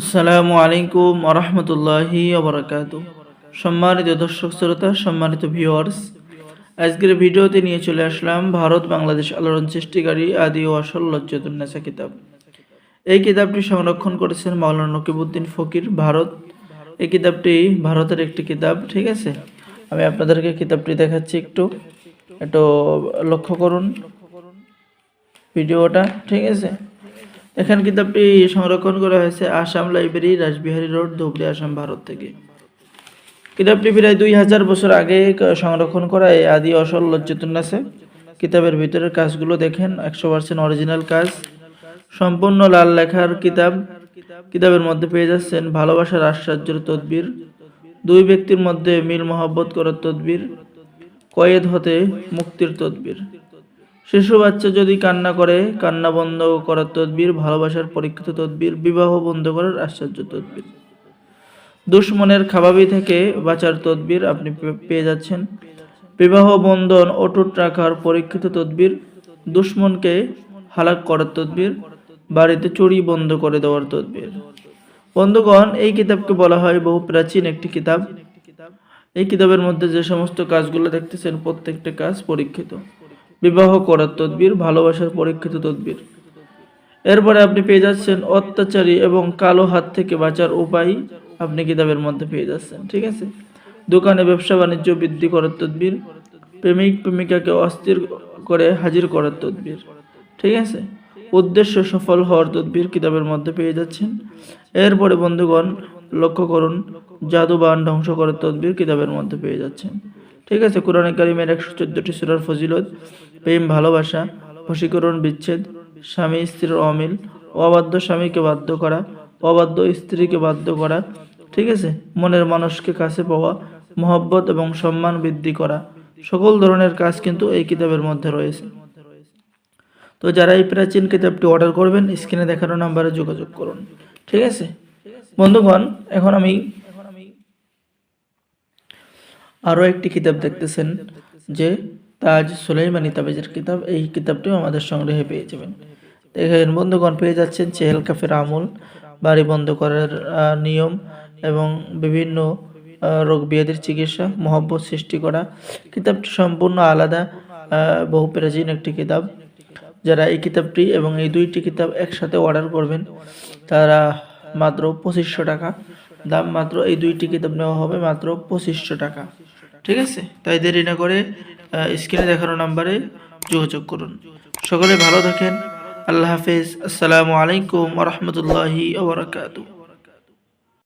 আসসালামু আলাইকুম আরহামতুল্লাহি আবরাকাত সম্মানিত দর্শক শ্রোতা, সম্মানিত ভিউয়ার্স আজকের ভিডিওতে নিয়ে চলে আসলাম ভারত বাংলাদেশ আলোড়ন সৃষ্টিকারী আদি ও আসল লজ্জতুন্নেসা কিতাব। এই কিতাবটি সংরক্ষণ করেছেন মাওলানা নকিবুদ্দিন ফকির ভারত। এই কিতাবটি ভারতের একটি কিতাব, ঠিক আছে? আমি আপনাদেরকে কিতাবটি দেখাচ্ছি একটু। একটু লক্ষ্য করুন। ভিডিওটা, ঠিক আছে? এখানে কিতাবটি সংরক্ষণ করা হয়েছে আসাম লাইব্রেরি, রাসবিহারী রোড, ধুবড়ি, আসাম, ভারত থেকে। কিতাবটি প্রায় দুই হাজার বছর আগে সংরক্ষণ করা এই আদি অসল লজ্জতুন্নাসে কিতাবের ভিতরের কাজগুলো দেখেন, একশো পার্সেন্ট অরিজিনাল কাজ। সম্পূর্ণ লাল লেখার কিতাব। কিতাবের মধ্যে পেয়ে যাচ্ছেন ভালোবাসার আশ্চর্যের তদবির। দুই ব্যক্তির মধ্যে মিল মহব্বত করার তদবির। কয়েদ হতে মুক্তির তদবির। শিশু বাচ্চা যদি কান্না করে, কান্না বন্ধ করার তদবির, ভালোবাসার পরীক্ষিত তদবির, বিবাহ বন্ধ করার আশ্চর্য তদবির। দুশ্মনের খাবাবি থেকে বাঁচার তদবির আপনি পেয়ে যাচ্ছেন। বিবাহ বন্ধন অটুট রাখার পরীক্ষিত তদবির, দুশ্মনকে হালাক করার তদবির, বাড়িতে চুরি বন্ধ করে দেওয়ার তদবির। বন্ধুগণ, এই কিতাবকে বলা হয় বহু প্রাচীন একটি কিতাব। এই কিতাবের মধ্যে যে সমস্ত কাজগুলো দেখতেছেন, প্রত্যেকটা কাজ পরীক্ষিত। বিবাহ করার তদবির, ভালোবাসার পরীক্ষিত তদবির। এরপরে আপনি পেয়ে যাচ্ছেন অত্যাচারী এবং কালো হাত থেকে বাঁচার উপায় আপনি কিতাবের মধ্যে পেয়ে যাচ্ছেন, ঠিক আছে? দোকানে ব্যবসা বাণিজ্য বৃদ্ধি করার তদবির, প্রেমিক, প্রেমিকাকে অস্থির করে হাজির করার তদবির, ঠিক আছে? উদ্দেশ্য সফল হওয়ার তদবির কিতাবের মধ্যে পেয়ে যাচ্ছেন। এরপরে বন্ধুগণ, লক্ষ্য করুন জাদু বান ধ্বংস করার তদবির কিতাবের মধ্যে পেয়ে যাচ্ছেন। ঠিক আছে, কোরআনে কারিমের একশো চোদ্দটি সুরার ফজিলত, প্রেম, ভালোবাসা, বশীকরণ, বিচ্ছেদ, স্বামী, স্ত্রীর অমিল, অবাধ্য স্বামীকে বাধ্য করা, অবাধ্য স্ত্রীকে বাধ্য করা, ঠিক আছে, মনের মানুষকে কাছে পাওয়া, মহব্বত এবং সম্মান বৃদ্ধি করা, সকল ধরনের কাজ কিন্তু এই কিতাবের মধ্যে রয়েছে। তো যারা এই প্রাচীন কিতাবটি অর্ডার করবেন, স্ক্রিনে দেখানো নাম্বারে যোগাযোগ করুন, ঠিক আছে? বন্ধুগণ, এখন আমি আরও একটি কিতাব দেখতেছেন যে তাজ সুলাইমানি তাবিজের কিতাব, এই কিতাবটিও আমাদের সংগ্রহে পেয়ে যাবেন। দেখেন, বন্ধুগণ, পেয়ে যাচ্ছেন চেহেল কাফের আমল, বাড়ি বন্ধ করার নিয়ম এবং বিভিন্ন রোগ ব্যাধির চিকিৎসা, মহব্বত সৃষ্টি করা। কিতাবটি সম্পূর্ণ আলাদা বহু প্রাচীন একটি কিতাব। যারা এই কিতাবটি এবং এই দুইটি কিতাব একসাথে অর্ডার করবেন, তারা মাত্র পঁচিশশো টাকা। দাম মাত্র এই দুইটি কিতাব নেওয়া হবে মাত্র পঁচিশশো টাকা। ঠিক আছে? তাই দেরি না করে স্ক্রিনে দেখানো নাম্বারে যোগাযোগ করুন। সকলে ভালো থাকেন। আল্লাহ হাফেজ। আসসালামু আলাইকুম রহমতুল্লাহি ওবরাকাতু